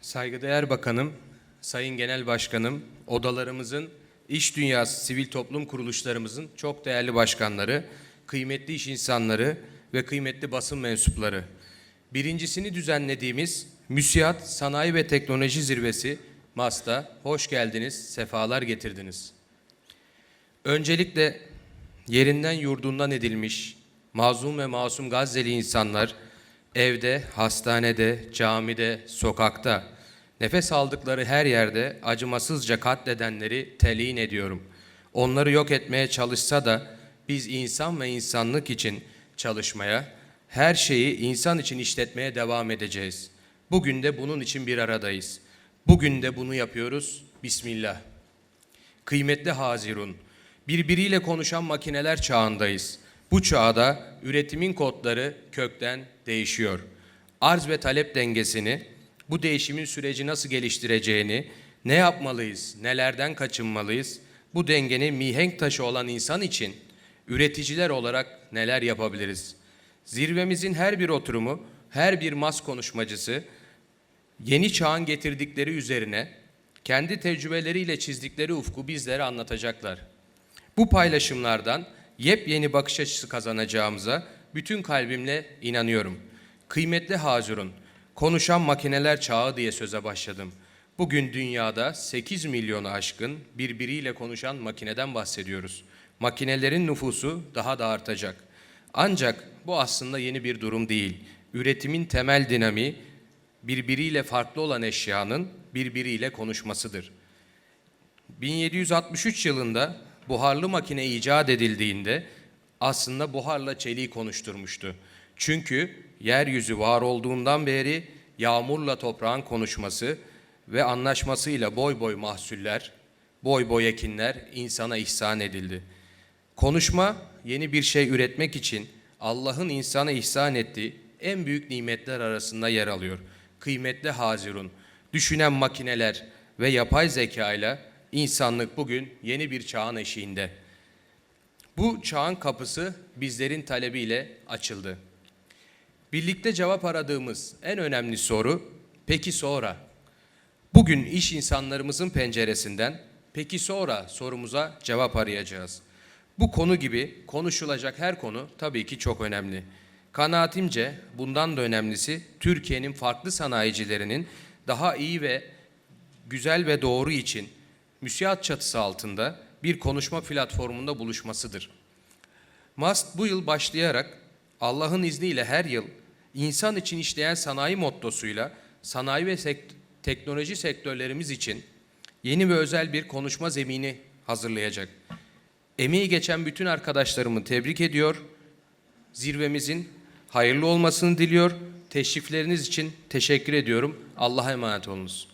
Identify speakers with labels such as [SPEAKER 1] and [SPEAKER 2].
[SPEAKER 1] Saygıdeğer Bakanım, Sayın Genel Başkanım, odalarımızın, iş dünyası, sivil toplum kuruluşlarımızın çok değerli başkanları, kıymetli iş insanları ve kıymetli basın mensupları. Birincisini düzenlediğimiz MÜSİAD Sanayi ve Teknoloji Zirvesi MAS'ta hoş geldiniz, sefalar getirdiniz. Öncelikle yerinden yurdundan edilmiş mazlum ve masum Gazze'li insanlar evde, hastanede, camide, sokakta nefes aldıkları her yerde acımasızca katledenleri telin ediyorum. Onları yok etmeye çalışsa da biz insan ve insanlık için çalışmaya, her şeyi insan için işletmeye devam edeceğiz. Bugün de bunun için bir aradayız. Bugün de bunu yapıyoruz. Bismillah. Kıymetli Hazirun, birbiriyle konuşan makineler çağındayız. Bu çağda üretimin kodları kökten değişiyor. Arz ve talep dengesini, bu değişimin süreci nasıl geliştireceğini, ne yapmalıyız, nelerden kaçınmalıyız, bu dengenin mihenk taşı olan insan için üreticiler olarak neler yapabiliriz? Zirvemizin her bir oturumu, her bir mas konuşmacısı yeni çağın getirdikleri üzerine kendi tecrübeleriyle çizdikleri ufku bizlere anlatacaklar. Bu paylaşımlardan yepyeni bakış açısı kazanacağımıza bütün kalbimle inanıyorum. Kıymetli Hazirun, konuşan makineler çağı diye söze başladım. Bugün dünyada 8 milyonu aşkın birbiriyle konuşan makineden bahsediyoruz. Makinelerin nüfusu daha da artacak. Ancak bu aslında yeni bir durum değil. Üretimin temel dinamiği birbiriyle farklı olan eşyanın birbiriyle konuşmasıdır. 1763 yılında buharlı makine icat edildiğinde aslında buharla çeliği konuşturmuştu. Çünkü yeryüzü var olduğundan beri yağmurla toprağın konuşması ve anlaşmasıyla boy boy mahsuller, boy boy ekinler insana ihsan edildi. Konuşma yeni bir şey üretmek için Allah'ın insana ihsan ettiği en büyük nimetler arasında yer alıyor. Kıymetli Hazirun, düşünen makineler ve yapay zeka ile insanlık bugün yeni bir çağın eşiğinde. Bu çağın kapısı bizlerin talebiyle açıldı. Birlikte cevap aradığımız en önemli soru peki sonra? Bugün iş insanlarımızın penceresinden peki sonra sorumuza cevap arayacağız. Bu konu gibi konuşulacak her konu tabii ki çok önemli. Kanaatimce bundan da önemlisi Türkiye'nin farklı sanayicilerinin daha iyi ve güzel ve doğru için müsiat çatısı altında bir konuşma platformunda buluşmasıdır. MAST bu yıl başlayarak Allah'ın izniyle her yıl insan için işleyen sanayi mottosuyla sanayi ve sekt- teknoloji sektörlerimiz için yeni ve özel bir konuşma zemini hazırlayacak. Emeği geçen bütün arkadaşlarımı tebrik ediyor. Zirvemizin hayırlı olmasını diliyor. Teşrifleriniz için teşekkür ediyorum. Allah'a emanet olunuz.